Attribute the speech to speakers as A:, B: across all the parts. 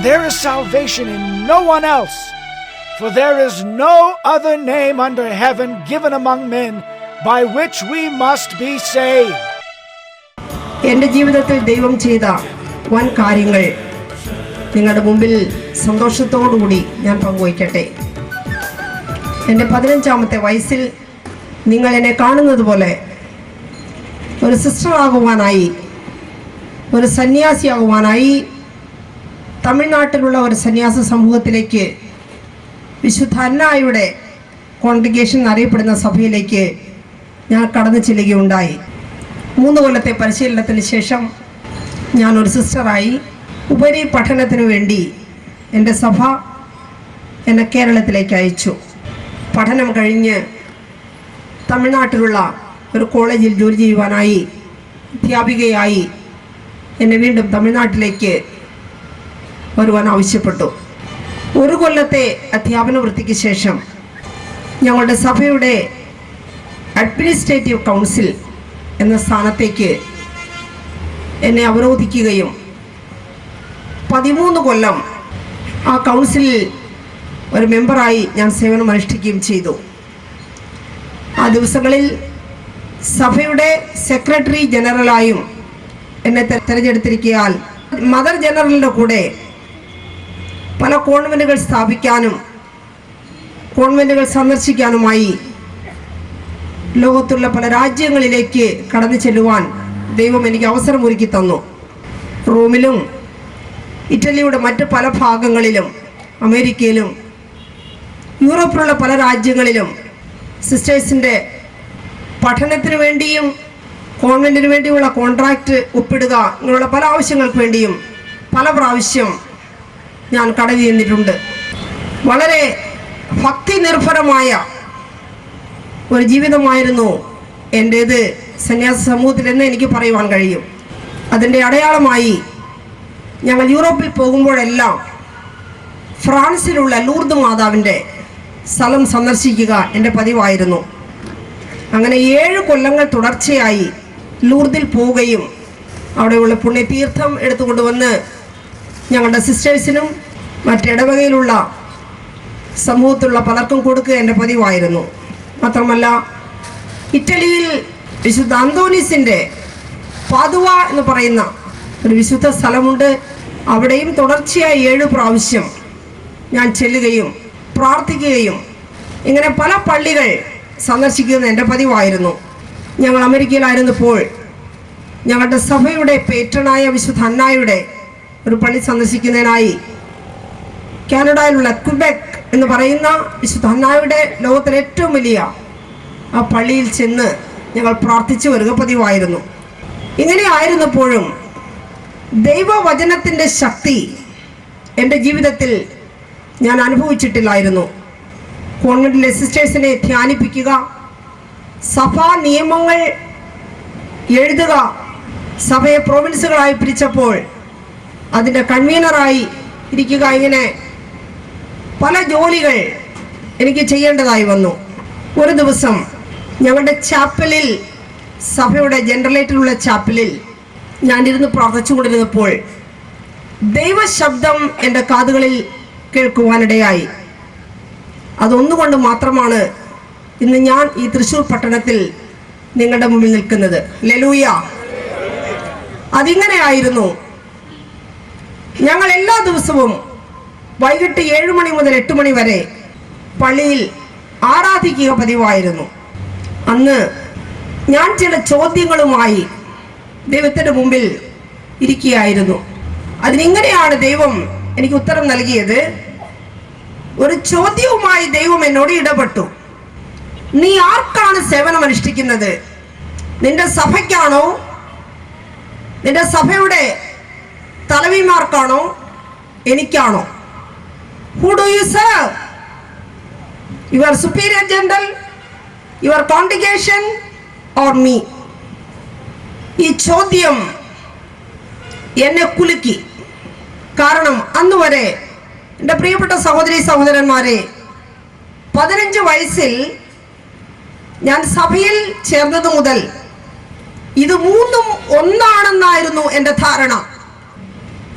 A: There is salvation in no one else, for there is no other name under heaven given among men by which we must be saved.
B: എന്റെ ജീവിതത്തിൽ ദൈവം ചെയ്ത വൻ കാര്യങ്ങൾ നിങ്ങളുടെ മുമ്പിൽ സന്തോഷത്തോടുകൂടി ഞാൻ പങ്കുവയ്ക്കട്ടെ എന്റെ പതിനഞ്ചാമത്തെ വയസ്സിൽ നിങ്ങൾ എന്നെ കാണുന്നത് പോലെ ഒരു സിസ്റ്റർ ആകുവാനായി ഒരു സന്യാസിയാകുവാനായി തമിഴ്നാട്ടിലുള്ള ഒരു സന്യാസ സമൂഹത്തിലേക്ക് വിശുദ്ധ അന്നായുടെ കോൺഗ്രിഗേഷൻ എന്നറിയപ്പെടുന്ന സഭയിലേക്ക് ഞാൻ കടന്നു ചെല്ലുകയുണ്ടായി. മൂന്ന് കൊല്ലത്തെ പരിശീലനത്തിന് ശേഷം ഞാൻ ഒരു സിസ്റ്ററായി. ഉപരി പഠനത്തിന് വേണ്ടി എന്റെ സഭ എന്നെ കേരളത്തിലേക്ക് അയച്ചു. പഠനം കഴിഞ്ഞ് തമിഴ്നാട്ടിലുള്ള ഒരു കോളേജിൽ ജോലി ചെയ്യുവാനായി അധ്യാപികയായി എന്നെ വീണ്ടും തമിഴ്നാട്ടിലേക്ക് വരുവാൻ ആവശ്യപ്പെട്ടു. ഒരു കൊല്ലത്തെ അധ്യാപന വൃത്തിക്ക് ശേഷം ഞങ്ങളുടെ സഭയുടെ അഡ്മിനിസ്ട്രേറ്റീവ് കൗൺസിൽ എന്ന സ്ഥാനത്തേക്ക് എന്നെ അവരോധിക്കുകയും പതിമൂന്ന് കൊല്ലം ആ കൗൺസിലിൽ ഒരു മെമ്പറായി ഞാൻ സേവനം അനുഷ്ഠിക്കുകയും ചെയ്തു. ആ ദിവസങ്ങളിൽ സഭയുടെ സെക്രട്ടറി ജനറലായും എന്നെ തിരഞ്ഞെടുത്തിരിക്കയാൽ മദർ ജനറലിന്റെ കൂടെ പല കോൺവെന്റുകൾ സ്ഥാപിക്കാനും കോൺവെന്റുകൾ സന്ദർശിക്കാനുമായി ലോകത്തുള്ള പല രാജ്യങ്ങളിലേക്ക് കടന്നു ചെല്ലുവാൻ ദൈവം എനിക്ക് അവസരം ഒരുക്കി തന്നു. റോമിലും ഇറ്റലിയുടെ മറ്റ് പല ഭാഗങ്ങളിലും അമേരിക്കയിലും യൂറോപ്പിലുള്ള പല രാജ്യങ്ങളിലും സിസ്റ്റേഴ്സിന്റെ പഠനത്തിന് വേണ്ടിയും കോൺവെന്റിന് വേണ്ടിയുള്ള കോൺട്രാക്റ്റ് ഒപ്പിടുക ഇങ്ങനെയുള്ള പല ആവശ്യങ്ങൾക്ക് വേണ്ടിയും പല പ്രാവശ്യം ഞാൻ കടന്നു ചെന്നിട്ടുണ്ട് വളരെ ഭക്തി നിർഭരമായ ഒരു ജീവിതമായിരുന്നു എന്റേത് സന്യാസ സമൂഹത്തിൽ എന്ന് എനിക്ക് പറയുവാൻ കഴിയും. അതിന്റെ അടയാളമായി ഞങ്ങൾ യൂറോപ്പിൽ പോകുമ്പോഴെല്ലാം ഫ്രാൻസിലുള്ള ലൂർദ് മാതാവിന്റെ സ്ഥലം സന്ദർശിക്കുക എന്റെ പതിവായിരുന്നു. അങ്ങനെ ഏഴ് കൊല്ലങ്ങൾ തുടർച്ചയായി ലൂർദിൽ പോവുകയും അവിടെയുള്ള പുണ്യതീർത്ഥം എടുത്തുകൊണ്ടുവന്ന് ഞങ്ങളുടെ സിസ്റ്റേഴ്സിനും മറ്റിടവകയിലുള്ള സമൂഹത്തിലുള്ള പലർക്കും കൊടുക്കുക എന്റെ പതിവായിരുന്നു. മാത്രമല്ല ഇറ്റലിയിൽ വിശുദ്ധ അന്തോണീസിന്റെ പാതുവ എന്ന് പറയുന്ന ഒരു വിശുദ്ധ സ്ഥലമുണ്ട്. അവിടെയും തുടർച്ചയായി ഏഴ് പ്രാവശ്യം ഞാൻ ചെല്ലുകയും പ്രാർത്ഥിക്കുകയും ഇങ്ങനെ പല പള്ളികൾ സന്ദർശിക്കുന്ന എന്റെ പതിവായിരുന്നു. ഞങ്ങൾ അമേരിക്കയിലായിരുന്നപ്പോൾ ഞങ്ങളുടെ സഭയുടെ പേറ്റണായ വിശുദ്ധ അന്നായുടെ ഒരു പള്ളി സന്ദർശിക്കുന്നതിനായി കാനഡയിലുള്ള ക്വിബെക് എന്ന് പറയുന്ന വിശുദ്ധ അന്നായുടെ ലോകത്തിലെ ഏറ്റവും വലിയ ആ പള്ളിയിൽ ചെന്ന് ഞങ്ങൾ പ്രാർത്ഥിച്ചു വരിക പതിവായിരുന്നു. ഇങ്ങനെ ആയിരുന്നപ്പോഴും ദൈവവചനത്തിന്റെ ശക്തി എന്റെ ജീവിതത്തിൽ ഞാൻ അനുഭവിച്ചിട്ടില്ലായിരുന്നു. കോൺവെന്റിലെ സിസ്റ്റേഴ്സിനെ ധ്യാനിപ്പിക്കുക സഭാ നിയമങ്ങൾ എഴുതുക സഭയെ പ്രൊവിൻസുകളായി പിരിച്ചപ്പോൾ അതിന്റെ കൺവീനറായി ഇരിക്കുക ഇങ്ങനെ പല ജോലികൾ എനിക്ക് ചെയ്യേണ്ടതായി വന്നു. ഒരു ദിവസം ഞങ്ങളുടെ ചാപ്പലിൽ സഭയുടെ ജനറലേറ്ററിലുള്ള ചാപ്പലിൽ ഞാനിരുന്ന് പ്രാർത്ഥിച്ചുകൊണ്ടിരുന്നപ്പോൾ ദൈവശബ്ദം എന്റെ കാതുകളിൽ കേൾക്കുവാനിടയായി. അതൊന്നുകൊണ്ട് മാത്രമാണ് ഇന്ന് ഞാൻ ഈ തൃശ്ശൂർ പട്ടണത്തിൽ നിങ്ങളുടെ മുമ്പിൽ നിൽക്കുന്നത്. ലലൂയ അതിങ്ങനെയായിരുന്നു ഞങ്ങൾ എല്ലാ ദിവസവും വൈകിട്ട് ഏഴ് മണി മുതൽ എട്ട് മണി വരെ പള്ളിയിൽ ആരാധിക്കുക പതിവായിരുന്നു. അന്ന് ഞാൻ ചില ചോദ്യങ്ങളുമായി ദൈവത്തിന്റെ മുമ്പിൽ ഇരിക്കുകയായിരുന്നു. അതിനിങ്ങനെയാണ് ദൈവം എനിക്ക് ഉത്തരം നൽകിയത്? ഒരു ചോദ്യവുമായി ദൈവം എന്നോട് ഇടപെട്ടു. നീ ആർക്കാണ് സേവനം അനുഷ്ഠിക്കുന്നത്? നിന്റെ സഭയ്ക്കാണോ? നിന്റെ സഭയുടെ തലവിമാർക്കാണോ? എനിക്കാണോ? Who do you serve your superior general your congregation or me ഈ ചോദ്യം എന്നെ കുലുക്കി. കാരണം അന്ന് വരെ എന്റെ പ്രിയപ്പെട്ട സഹോദരി സഹോദരന്മാരെ പതിനഞ്ച് വയസ്സിൽ ഞാൻ സഭയിൽ ചേർന്നത് മുതൽ ഇത് മൂന്നും ഒന്നാണെന്നായിരുന്നു എന്റെ ധാരണ.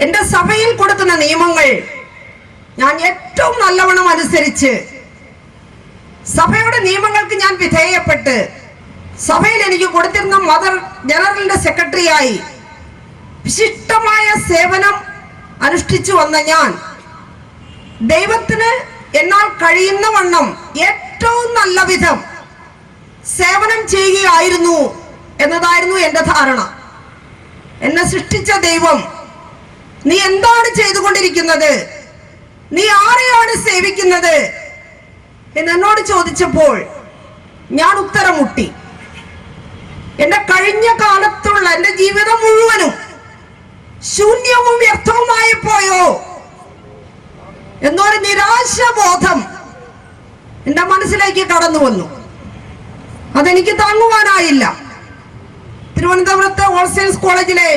B: എന്റെ സഭയിൽ കൊടുക്കുന്ന നിയമങ്ങൾ ഞാൻ ഏറ്റവും നല്ലവണ്ണം അനുസരിച്ച് സഭയുടെ നിയമങ്ങൾക്ക് ഞാൻ വിധേയപ്പെട്ട് സഭയിൽ എനിക്ക് കൊടുത്തിരുന്ന മദർ ജനറലിന്റെ സെക്രട്ടറിയായി വിശിഷ്ടമായ സേവനം അനുഷ്ഠിച്ചു വന്ന ഞാൻ ദൈവത്തിന് എന്നാൽ കഴിയുന്ന വണ്ണം ഏറ്റവും നല്ല വിധം സേവനം ചെയ്യുകയായിരുന്നു എന്നതായിരുന്നു എന്റെ ധാരണ. എന്നെ സൃഷ്ടിച്ച ദൈവം നീ എന്താണ് ചെയ്തുകൊണ്ടിരിക്കുന്നത്? നീ ആരെയാണ് സേവിക്കുന്നത്? എന്ന് എന്നോട് ചോദിച്ചപ്പോൾ ഞാൻ ഉത്തരമുട്ടി. എന്റെ കഴിഞ്ഞ കാലത്തുള്ള എന്റെ ജീവിതം മുഴുവനും ശൂന്യവും വ്യർത്ഥവുമായി പോയോ എന്നൊരു നിരാശബോധം എന്റെ മനസ്സിലേക്ക് കടന്നു വന്നു. അതെനിക്ക് താങ്ങുവാനായില്ല. തിരുവനന്തപുരത്തെ ഹോൾസെയിൽസ് കോളേജിലെ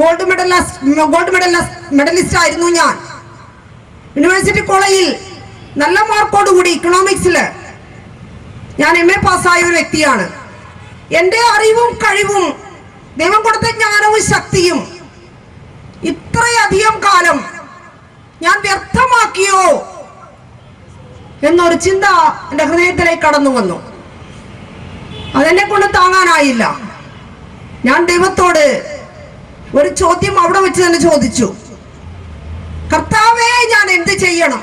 B: gold medalist gold medal medalist ആയിരുന്നു ഞാൻ. യൂണിവേഴ്സിറ്റി കോളേജിൽ നല്ല മാർക്കോട് കൂടി ഇക്കണോമിക്സിൽ ഞാൻ എം എ പാസ്സായ ഒരു വ്യക്തിയാണ്. എന്റെ അറിവും കഴിവും ദൈവം കൊടുത്ത ജ്ഞാനവും ശക്തിയും ഇത്രയധികം കാലം ഞാൻ വ്യർത്ഥമാക്കിയോ എന്നൊരു ചിന്ത എന്റെ ഹൃദയത്തിലേക്ക് കടന്നു വന്നു. അതെന്നെ കൊണ്ട് താങ്ങാനായില്ല. ഞാൻ ദൈവത്തോട് ഒരു ചോദ്യം അവിടെ വെച്ച് തന്നെ ചോദിച്ചു. കർത്താവേ ഞാൻ എന്ത് ചെയ്യണം?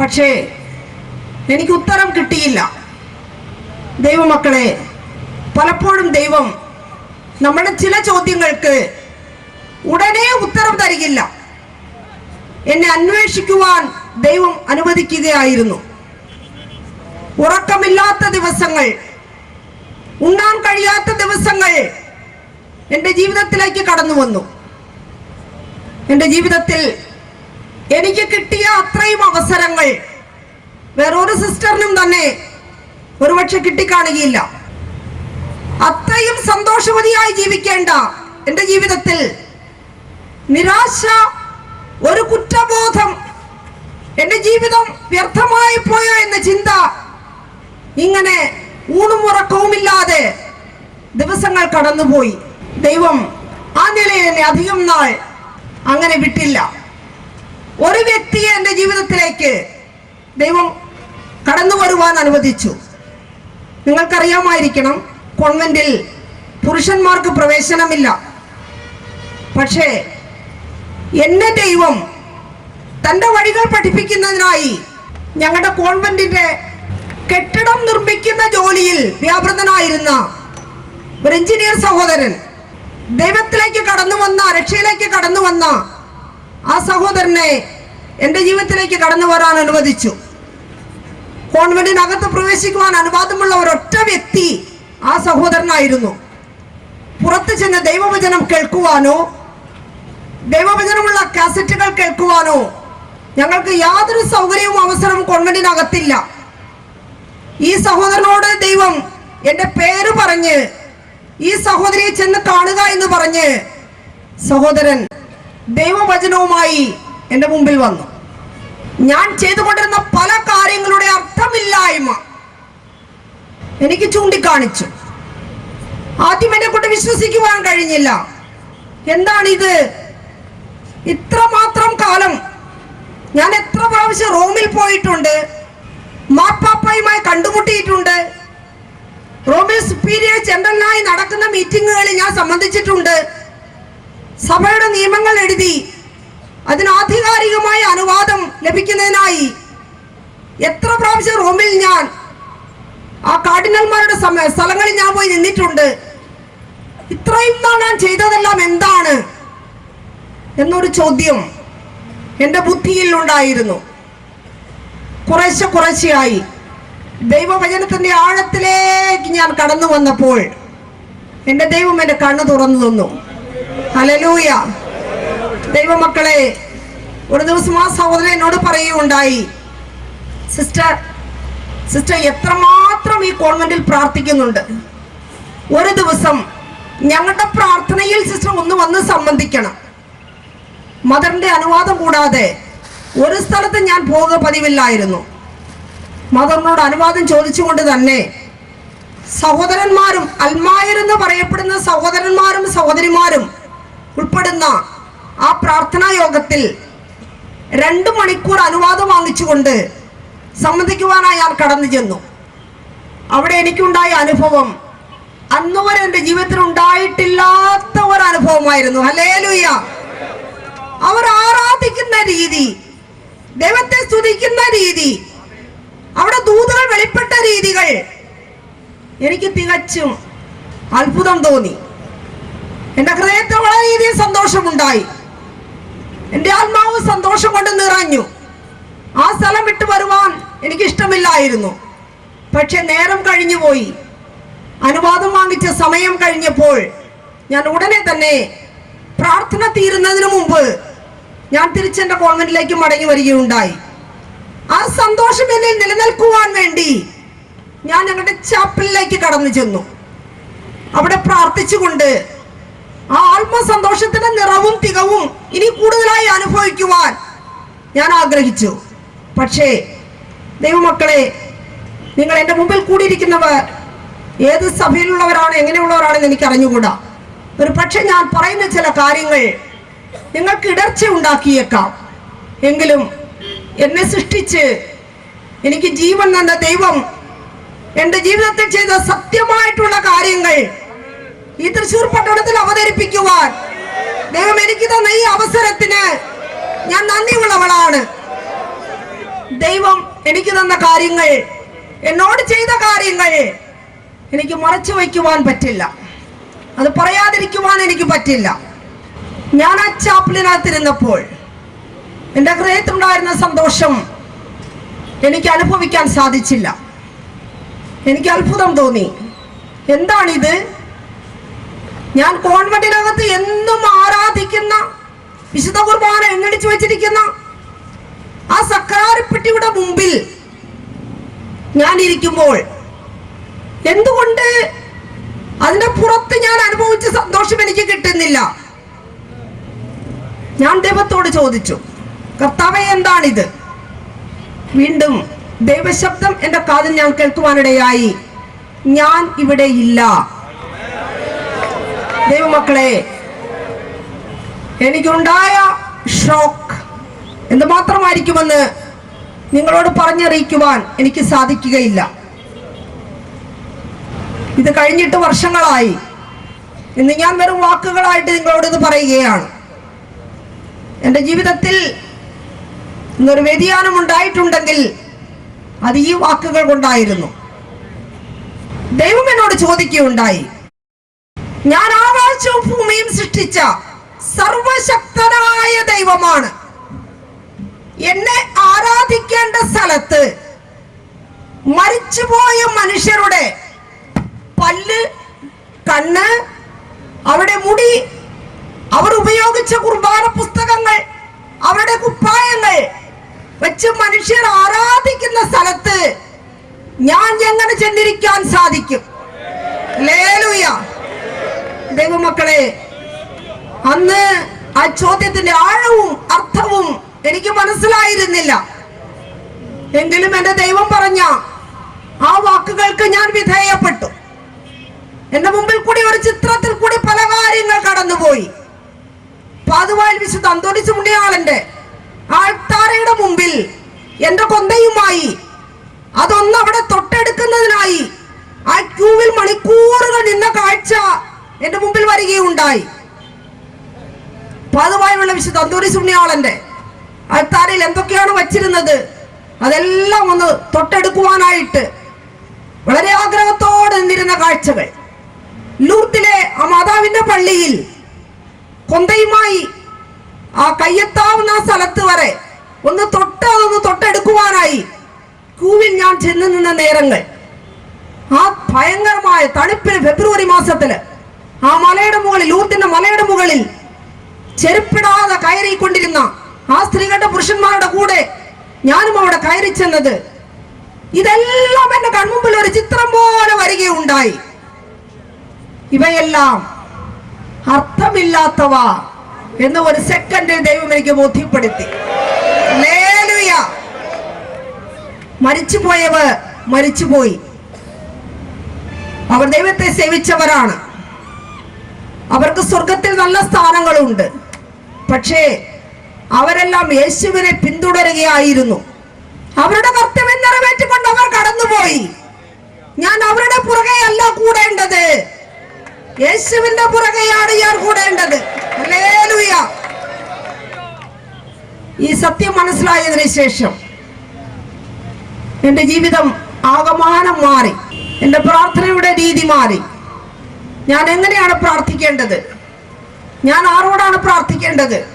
B: പക്ഷേ എനിക്ക് ഉത്തരം കിട്ടിയില്ല. ദൈവമക്കളെ പലപ്പോഴും ദൈവം നമ്മുടെ ചില ചോദ്യങ്ങൾക്ക് ഉടനെ ഉത്തരം തരികില്ല. എന്നെ അന്വേഷിക്കുവാൻ ദൈവം അനുവദിക്കുകയായിരുന്നു. ഉറക്കമില്ലാത്ത ദിവസങ്ങൾ ഉണ്ണാൻ കഴിയാത്ത ദിവസങ്ങൾ എന്റെ ജീവിതത്തിലേക്ക് കടന്നു വന്നു. എന്റെ ജീവിതത്തിൽ എനിക്ക് കിട്ടിയ അത്രയും അവസരങ്ങൾ വേറൊരു സിസ്റ്ററിനും തന്നെ ഒരുപക്ഷെ കിട്ടിക്കാണുകയില്ല. അത്രയും സന്തോഷവതിയായി ജീവിക്കേണ്ട എന്റെ ജീവിതത്തിൽ നിരാശ ഒരു കുറ്റബോധം എന്റെ ജീവിതം വ്യർത്ഥമായി പോയോ എന്ന ചിന്ത ഇങ്ങനെ ഊണും ഉറക്കവുമില്ലാതെ ദിവസങ്ങൾ കടന്നുപോയി. ദൈവം ആ നിലയിൽ എന്നെ അധികം നാൾ അങ്ങനെ വിട്ടില്ല. ഒരു വ്യക്തിയെ എന്റെ ജീവിതത്തിലേക്ക് ദൈവം കടന്നു വരുവാൻ അനുവദിച്ചു. നിങ്ങൾക്കറിയാമായിരിക്കണം കോൺവെന്റിൽ പുരുഷന്മാർക്ക് പ്രവേശനമില്ല. പക്ഷേ എന്നെ ദൈവം തന്റെ വഴികൾ പഠിപ്പിക്കുന്നതിനായി ഞങ്ങളുടെ കോൺവെന്റിന്റെ കെട്ടിടം നിർമ്മിക്കുന്ന ജോലിയിൽ വ്യാപൃതനായിരുന്ന ഒരു എഞ്ചിനീയർ സഹോദരൻ ദൈവത്തിലേക്ക് കടന്നു വന്ന രക്ഷയിലേക്ക് കടന്നു വന്ന ആ സഹോദരനെ എന്റെ ജീവിതത്തിലേക്ക് കടന്നു വരാൻ അനുവദിച്ചു. കോൺവെന്റിനകത്ത് പ്രവേശിക്കുവാൻ അനുവാദമുള്ള ഒരൊറ്റ വ്യക്തി ആ സഹോദരനായിരുന്നു. പുറത്തു ചെന്ന് ദൈവവചനം കേൾക്കുവാനോ ദൈവവചനമുള്ള കാസറ്റുകൾ കേൾക്കുവാനോ ഞങ്ങൾക്ക് യാതൊരു സൗകര്യവും അവസരവും കോൺവെന്റിനകത്തില്ല. ഈ സഹോദരനോട് ദൈവം എന്റെ പേര് പറഞ്ഞ് ഈ സഹോദരിയെ ചെന്ന് കാണുക എന്ന് പറഞ്ഞ് സഹോദരൻ ദൈവവചനവുമായി എന്റെ മുമ്പിൽ വന്നു. ഞാൻ ചെയ്തുകൊണ്ടിരുന്ന പല കാര്യങ്ങളുടെ അർത്ഥമില്ലായ്മ എനിക്ക് ചൂണ്ടിക്കാണിച്ചു. ആദ്യം എന്നെ കൊണ്ട് വിശ്വസിക്കുവാൻ കഴിഞ്ഞില്ല. എന്താണിത് ഇത്രമാത്രം കാലം ഞാൻ എത്ര പ്രാവശ്യം റോമിൽ പോയിട്ടുണ്ട് മാപ്പാപ്പയുമായി കണ്ടുമുട്ടിയിട്ടുണ്ട് റോമിൽ സുപ്പീരിയർ ജനറലിനായി നടക്കുന്ന മീറ്റിങ്ങുകളിൽ ഞാൻ സംബന്ധിച്ചിട്ടുണ്ട്. സഭയുടെ നിയമങ്ങൾ എഴുതി. അതിനാധികാരികമായ അനുവാദം ലഭിക്കുന്നതിനായി എത്ര പ്രാവശ്യം റോമിൽ ഞാൻ ആ കാർഡിനൽമാരുടെ സ്ഥലങ്ങളിൽ ഞാൻ പോയി നിന്നിട്ടുണ്ട്. ഇത്രയും നാൾ ഞാൻ ചെയ്തതെല്ലാം എന്താണ് എന്നൊരു ചോദ്യം എന്റെ ബുദ്ധിയിൽ ഉണ്ടായിരുന്നു. കുറേശ്ശെ കുറേശ്ശെയായി. ദൈവവചനത്തിന്റെ ആഴത്തിലേക്ക് ഞാൻ കടന്നു വന്നപ്പോൾ എന്റെ ദൈവം എന്റെ കണ്ണ് തുറന്നു തന്നു. അലലൂയ ദൈവമക്കളെ ഒരു ദിവസം ആ സഹോദരൻ എന്നോട് പറയുകയുണ്ടായി സിസ്റ്റർ സിസ്റ്റർ എത്രമാത്രം ഈ കോൺവെന്റിൽ പ്രാർത്ഥിക്കുന്നുണ്ട്? ഒരു ദിവസം ഞങ്ങളുടെ പ്രാർത്ഥനയിൽ സിസ്റ്റർ ഒന്ന് വന്ന് സംബന്ധിക്കണം. മദറിന്റെ അനുവാദം കൂടാതെ ഒരു സ്ഥലത്ത് ഞാൻ പോകുക പതിവില്ലായിരുന്നു. മദറിനോട് അനുവാദം ചോദിച്ചുകൊണ്ട് തന്നെ സഹോദരന്മാരും അൽമായർ എന്ന് പറയപ്പെടുന്ന സഹോദരന്മാരും സഹോദരിമാരും ഉൾപ്പെടുന്ന ആ പ്രാർത്ഥനാ യോഗത്തിൽ രണ്ട് മണിക്കൂർ അനുവാദം വാങ്ങിച്ചുകൊണ്ട് സംബന്ധിക്കുവാനായി ഞാൻ കടന്നു ചെന്നു. അവിടെ എനിക്കുണ്ടായ അനുഭവം അന്നുവരെ എന്റെ ജീവിതത്തിൽ ഉണ്ടായിട്ടില്ലാത്ത ഒരു അനുഭവമായിരുന്നു ഹലേലുയ്യ അവർ ആരാധിക്കുന്ന രീതി ദൈവത്തെ സ്തുതിക്കുന്ന രീതി അവിടെ ദൂതകൾ വെളിപ്പെട്ട രീതികൾ. എനിക്ക് തികച്ചും അത്ഭുതം തോന്നി. എന്റെ ഹൃദയത്തിൽ വളരെയധികം സന്തോഷമുണ്ടായി. എന്റെ ആത്മാവ് സന്തോഷം കൊണ്ട് നിറഞ്ഞു. ആ സ്ഥലം വിട്ടു വരുവാൻ എനിക്ക് ഇഷ്ടമില്ലായിരുന്നു പക്ഷെ നേരം കഴിഞ്ഞു പോയി. അനുവാദം വാങ്ങിച്ച സമയം കഴിഞ്ഞപ്പോൾ ഞാൻ ഉടനെ തന്നെ പ്രാർത്ഥന തീരുന്നതിന് മുമ്പ് ഞാൻ തിരിച്ചെന്റെ കോൺവെന്റിലേക്ക് മടങ്ങി വരികയുണ്ടായി. ആ സന്തോഷം എന്നിൽ നിലനിൽക്കുവാൻ വേണ്ടി ഞാൻ ഞങ്ങളുടെ ചാപ്പലിലേക്ക് കടന്നു ചെന്നു. അവിടെ പ്രാർത്ഥിച്ചുകൊണ്ട് ആ ആത്മസന്തോഷത്തിന്റെ നിറവും തികവും ഇനി കൂടുതലായി അനുഭവിക്കുവാൻ ഞാൻ ആഗ്രഹിച്ചു. പക്ഷേ ദൈവമക്കളെ നിങ്ങൾ എന്റെ മുമ്പിൽ കൂടിയിരിക്കുന്നവർ ഏത് സഭയിലുള്ളവരാണ് എങ്ങനെയുള്ളവരാണെന്ന് എനിക്ക് അറിഞ്ഞുകൂടാ. ഒരു പക്ഷെ ഞാൻ പറയുന്ന ചില കാര്യങ്ങൾ നിങ്ങൾക്ക് ഇടർച്ച ഉണ്ടാക്കിയേക്കാം. എങ്കിലും എന്നെ സൃഷ്ടിച്ച് എനിക്ക് ജീവൻ തന്ന ദൈവം എന്റെ ജീവിതത്തിൽ ചെയ്ത സത്യമായിട്ടുള്ള കാര്യങ്ങൾ ഈ തൃശൂർ പട്ടണത്തിൽ അവതരിപ്പിക്കുവാൻ ദൈവം എനിക്ക് തന്ന ഈ അവസരത്തിന് ഞാൻ നന്ദിയുള്ളവളാണ്. ദൈവം എനിക്ക് തന്ന കാര്യങ്ങൾ എന്നോട് ചെയ്ത കാര്യങ്ങൾ എനിക്ക് മറച്ചു വയ്ക്കുവാൻ പറ്റില്ല. അത് പറയാതിരിക്കുവാൻ എനിക്ക് പറ്റില്ല. ഞാൻ ആ ചാപ്പിലിനകത്തിരുന്നപ്പോൾ എന്റെ ഹൃദയത്തിലുണ്ടായിരുന്ന സന്തോഷം എനിക്ക് അനുഭവിക്കാൻ സാധിച്ചില്ല. എനിക്ക് അത്ഭുതം തോന്നി. എന്താണിത്? ഞാൻ കോൺവെന്റിനകത്ത് എന്നും ആരാധിക്കുന്ന വിശുദ്ധ കുർബാന എണ്ണടിച്ചു വെച്ചിരിക്കുന്ന ആ സക്കാരിപ്പെട്ടിയുടെ മുമ്പിൽ ഞാൻ ഇരിക്കുമ്പോൾ എന്തുകൊണ്ട് അതിന്റെ പുറത്ത് ഞാൻ അനുഭവിച്ച സന്തോഷം എനിക്ക് കിട്ടുന്നില്ല? ഞാൻ ദൈവത്തോട് ചോദിച്ചു. കർത്താവെ എന്താണിത്? വീണ്ടും ദൈവശബ്ദം എന്റെ കാതിൽ ഞാൻ കേൾക്കുവാനിടയായി. ഞാൻ ഇവിടെ ഇല്ല. ദൈവമക്കളെ എനിക്കുണ്ടായ ഷോക്ക് എന്തുമാത്രമായിരിക്കുമെന്ന് നിങ്ങളോട് പറഞ്ഞറിയിക്കുവാൻ എനിക്ക് സാധിക്കുകയില്ല. ഇത് കഴിഞ്ഞിട്ട് വർഷങ്ങളായി. ഇന്ന് ഞാൻ വെറും വാക്കുകളായിട്ട് നിങ്ങളോട് ഇത് പറയുകയാണ്. എന്റെ ജീവിതത്തിൽ ഇന്നൊരു വ്യതിയാനം ഉണ്ടായിട്ടുണ്ടെങ്കിൽ അത് ഈ വാക്കുകൾ കൊണ്ടായിരുന്നു. ദൈവം എന്നോട് ചോദിക്കുകയുണ്ടായി ഞാൻ ആകാശവും ഭൂമിയും സൃഷ്ടിച്ച സർവശക്തനായ ദൈവമാണ്. എന്നെ ആരാധിക്കേണ്ട സ്ഥലത്ത് മരിച്ചുപോയ മനുഷ്യരുടെ പല്ല് കണ്ണ് അവരുടെ മുടി അവർ ഉപയോഗിച്ച കുർബാന പുസ്തകങ്ങൾ അവരുടെ കുപ്പായങ്ങൾ വെച്ച് മനുഷ്യർ ആരാധിക്കുന്ന സ്ഥലത്ത് ഞാൻ എങ്ങനെ ചെന്നിരിക്കാൻ സാധിക്കും? ലേലുയ ദൈവമക്കളെ അന്ന് ആ ചോദ്യത്തിന്റെ ആഴവും അർത്ഥവും എനിക്ക് മനസ്സിലായിരുന്നില്ല. എങ്കിലും എന്റെ ദൈവം പറഞ്ഞ ആ വാക്കുകൾക്ക് ഞാൻ വിധേയപ്പെട്ടു. എന്റെ മുമ്പിൽ കൂടി ഒരു ചിത്രത്തിൽ കൂടി പല കാര്യങ്ങൾ കടന്നുപോയി. പാതുവായിൽ വിശുദ്ധ അന്തോണിച്ചു മുണ്ടിയാളന്റെ ആൾത്താരയുടെ മുമ്പിൽ എന്റെ കൊന്തയുമായി അതൊന്ന് അവിടെ തൊട്ടെടുക്കുന്നതിനായി ആ ക്യൂവിൽ മണിക്കൂറുകൾ നിന്ന കാഴ്ച എന്റെ മുമ്പിൽ വരികയുണ്ടായി. പാതുവായുള്ള വിശുദ്ധ അന്തൂരി സുണ്യാളന്റെ ആൾത്താരയിൽ എന്തൊക്കെയാണ് വച്ചിരുന്നത്? അതെല്ലാം ഒന്ന് തൊട്ടെടുക്കുവാനായിട്ട് വളരെ ആഗ്രഹത്തോടെ നിന്നിരുന്ന കാഴ്ചകൾ. ലൂർത്തിലെ ആ മാതാവിന്റെ പള്ളിയിൽ കൊന്തയുമായി ആ കയ്യെത്താവുന്ന സ്ഥലത്ത് വരെ ഒന്ന് തൊട്ട് അതൊന്ന് തൊട്ടെടുക്കുവാനായി ക്യൂവിൽ ഞാൻ ചെന്ന് നിന്ന നേരങ്ങൾ. ആ ഭയങ്കരമായ തണുപ്പിന് ഫെബ്രുവരി മാസത്തിൽ ആ മലയുടെ മുകളിൽ ഊർത്തിന്റെ മലയുടെ മുകളിൽ ചെരുപ്പിടാതെ കയറിക്കൊണ്ടിരുന്ന ആ സ്ത്രീകളുടെ പുരുഷന്മാരുടെ കൂടെ ഞാനും അവിടെ കയറി ചെന്നത് ഇതെല്ലാം എന്റെ കൺമുമ്പിൽ ഒരു ചിത്രം പോലെ വരികയുണ്ടായി ഇവയെല്ലാം അർത്ഥമില്ലാത്തവ എന്ന് ഒരു സെക്കൻഡിൽ ദൈവം എനിക്ക് ബോധ്യപ്പെടുത്തി. മരിച്ചുപോയവർ മരിച്ചുപോയി. അവർ ദൈവത്തെ സേവിച്ചവരാണ്. അവർക്ക് സ്വർഗത്തിൽ നല്ല സ്ഥാനങ്ങളുണ്ട്. പക്ഷേ അവരെല്ലാം യേശുവിനെ പിന്തുടരുകയായിരുന്നു. അവരുടെ കർത്തവ്യം നിറവേറ്റിക്കൊണ്ട് അവർ കടന്നുപോയി. ഞാൻ അവരുടെ പുറകെയല്ല കൂടേണ്ടത്. യേശുവിന്റെ പുറകെയാണ് ഞാൻ കൂടേണ്ടത്. ഈ സത്യം മനസ്സിലായതിനു ശേഷം എന്റെ ജീവിതം ആകമാനം മാറി. എന്റെ പ്രാർത്ഥനയുടെ രീതി മാറി. ഞാൻ എങ്ങനെയാണ് പ്രാർത്ഥിക്കേണ്ടത്? ഞാൻ ആരോടാണ് പ്രാർത്ഥിക്കേണ്ടത്?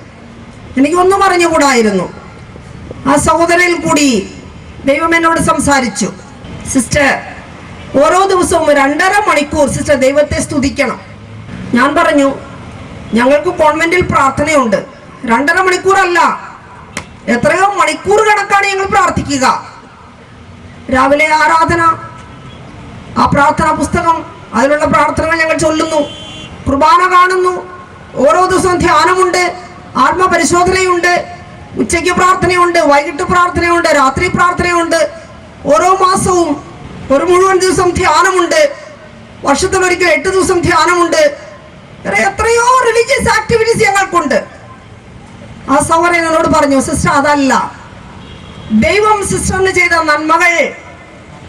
B: എനിക്കൊന്നും അറിഞ്ഞുകൂടായിരുന്നു. ആ സഹോദരയിൽ കൂടി ദൈവം എന്നോട് സംസാരിച്ചു. സിസ്റ്റർ ഓരോ ദിവസവും രണ്ടര മണിക്കൂർ സിസ്റ്റർ ദൈവത്തെ സ്തുതിക്കണം. ഞാൻ പറഞ്ഞു ഞങ്ങൾക്ക് കോൺവെന്റിൽ പ്രാർത്ഥനയുണ്ട്. രണ്ടര മണിക്കൂറല്ല. എത്രയോ മണിക്കൂർ കണക്കാണ് ഞങ്ങൾ പ്രാർത്ഥിക്കുക. രാവിലെ ആരാധന ആ പ്രാർത്ഥന പുസ്തകം അതിലുള്ള പ്രാർത്ഥനകൾ ഞങ്ങൾ ചൊല്ലുന്നു. കുർബാന കാണുന്നു. ഓരോ ദിവസവും ധ്യാനമുണ്ട്. ആത്മപരിശോധനയുണ്ട്. ഉച്ചയ്ക്ക് പ്രാർത്ഥനയുണ്ട്. വൈകിട്ട് പ്രാർത്ഥനയുണ്ട്. രാത്രി പ്രാർത്ഥനയുണ്ട്. ഓരോ മാസവും ഒരു മുഴുവൻ ദിവസം ധ്യാനമുണ്ട്. വർഷത്തിലൊരിക്കൽ എട്ട് ദിവസം ധ്യാനമുണ്ട്. എത്രയോ റിലീജിയസ് ആക്ടിവിറ്റീസ് ഞങ്ങൾക്കുണ്ട്. ആ സഹോദരൻ എന്നോട് പറഞ്ഞു സിസ്റ്റർ അതല്ല. ദൈവം സിസ്റ്ററിന് ചെയ്ത നന്മകൾ.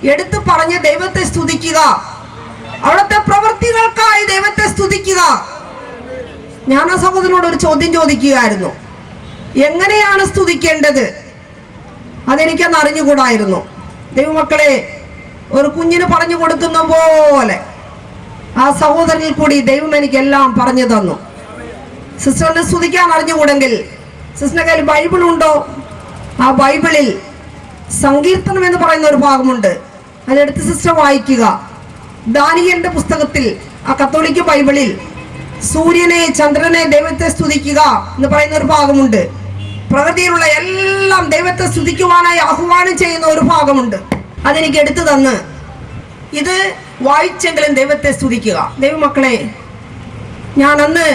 B: എടുത്തു പറഞ്ഞ് ദൈവത്തെ സ്തുതിക്കുക. അവിടുത്തെ പ്രവൃത്തികൾക്കായി ദൈവത്തെ സ്തുതിക്കുക. ഞാൻ ആ സഹോദരനോട് ഒരു ചോദ്യം ചോദിക്കുകയായിരുന്നു. എങ്ങനെയാണ് സ്തുതിക്കേണ്ടത്? അതെനിക്കൊന്ന് അറിഞ്ഞുകൂടായിരുന്നു. ദൈവമക്കളെ ഒരു കുഞ്ഞിന് പറഞ്ഞു കൊടുക്കുന്ന പോലെ. ആ സഹോദരനിൽ കൂടി ദൈവം എനിക്ക് എല്ലാം പറഞ്ഞു തന്നു. സിസ്റ്ററിനെ സ്തുതിക്കാൻ അറിഞ്ഞുകൂടെങ്കിൽ സിസ്റ്ററിന്റെ കയ്യിൽ ബൈബിൾ ഉണ്ടോ? ആ ബൈബിളിൽ സങ്കീർത്തനം എന്ന് പറയുന്ന ഒരു ഭാഗമുണ്ട്. അതിനടുത്ത് സിസ്റ്റർ വായിക്കുക. ദാനിയലിന്റെ പുസ്തകത്തിൽ ആ കത്തോലിക്ക ബൈബിളിൽ സൂര്യനെ ചന്ദ്രനെ ദൈവത്തെ സ്തുതിക്കുക എന്ന് പറയുന്ന ഒരു ഭാഗമുണ്ട്. പ്രകൃതിയിലുള്ള എല്ലാം ദൈവത്തെ സ്തുതിക്കുവാനായി ആഹ്വാനം ചെയ്യുന്ന ഒരു ഭാഗമുണ്ട്. അതെനിക്ക് എടുത്തു തന്ന്. ഇത് വായിച്ചെങ്കിലും ദൈവത്തെ സ്തുതിക്കുക. ദൈവമക്കളെ ഞാൻ അന്ന്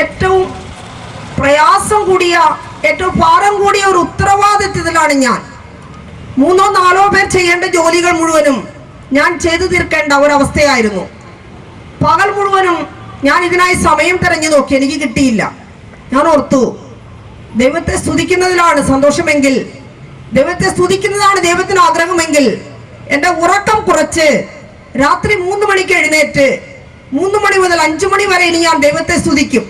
B: ഏറ്റവും പ്രയാസം കൂടിയ ഏറ്റവും ഭാരം കൂടിയ ഒരു ഉത്തരവാദിത്വത്തിലാണ് ഞാൻ. മൂന്നോ നാലോ പേർ ചെയ്യേണ്ട ജോലികൾ മുഴുവനും ഞാൻ ചെയ്തു തീർക്കേണ്ട ഒരവസ്ഥയായിരുന്നു. പകൽ മുഴുവനും ഞാൻ ഇതിനായി സമയം തിരഞ്ഞു നോക്കി. എനിക്ക് കിട്ടിയില്ല. ഞാൻ ഓർത്തു ദൈവത്തെ സ്തുതിക്കുന്നതിലാണ് സന്തോഷമെങ്കിൽ ദൈവത്തെ സ്തുതിക്കുന്നതാണ് ദൈവത്തിന് ആഗ്രഹമെങ്കിൽ എന്റെ ഉറക്കം കുറച്ച് രാത്രി മൂന്ന് മണിക്ക് എഴുന്നേറ്റ്. മൂന്ന് മണി മുതൽ അഞ്ചു മണി വരെ ഇനി ഞാൻ ദൈവത്തെ സ്തുതിക്കും.